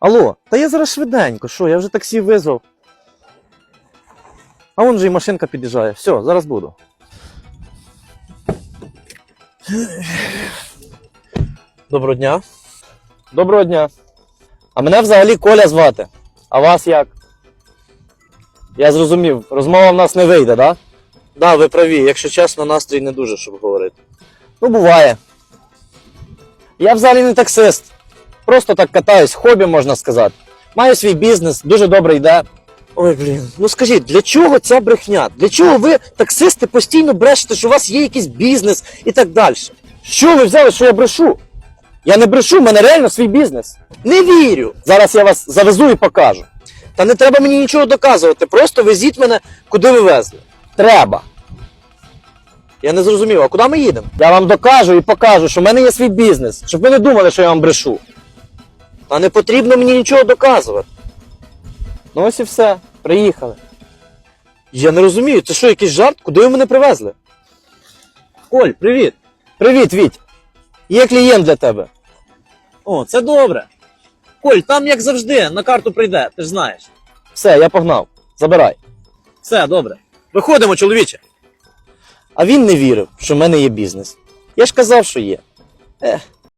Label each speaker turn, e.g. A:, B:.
A: Алло, та я зараз швиденько, що, я вже таксі визвав. А вон же і машинка під'їжджає. Все, зараз буду. Доброго дня. Доброго дня. А мене взагалі Коля звати. А вас як? Я зрозумів, розмова в нас не вийде, так? Да? Да, ви праві, якщо чесно, настрій не дуже, щоб говорити. Ну, буває. Я взагалі не таксист. Просто так катаюсь, хобі можна сказати. Маю свій бізнес, дуже добре йде. Ой, блін, ну скажіть, для чого ця брехня? Для чого ви, таксисти, постійно брешете, що у вас є якийсь бізнес і так далі? Що ви взяли, що я брешу? Я не брешу, в мене реально свій бізнес. Не вірю. Зараз я вас завезу і покажу. Та не треба мені нічого доказувати, просто везіть мене, куди ви везли. Треба. Я не зрозумів, а куди ми їдемо? Я вам докажу і покажу, що в мене є свій бізнес, щоб ви не думали, що я вам брешу. Та не потрібно мені нічого доказувати. Ну ось і все, приїхали. Я не розумію, це що, якийсь жарт? Куди ви мене привезли? Коль, привіт. Привіт, Віть. Є клієнт для тебе.
B: О, це добре. Коль, там як завжди, на карту прийде, ти ж знаєш.
A: Все, я погнав. Забирай.
B: Все, добре. Виходимо, чоловіче.
A: А він не вірив, що в мене є бізнес. Я ж казав, що є. Ех,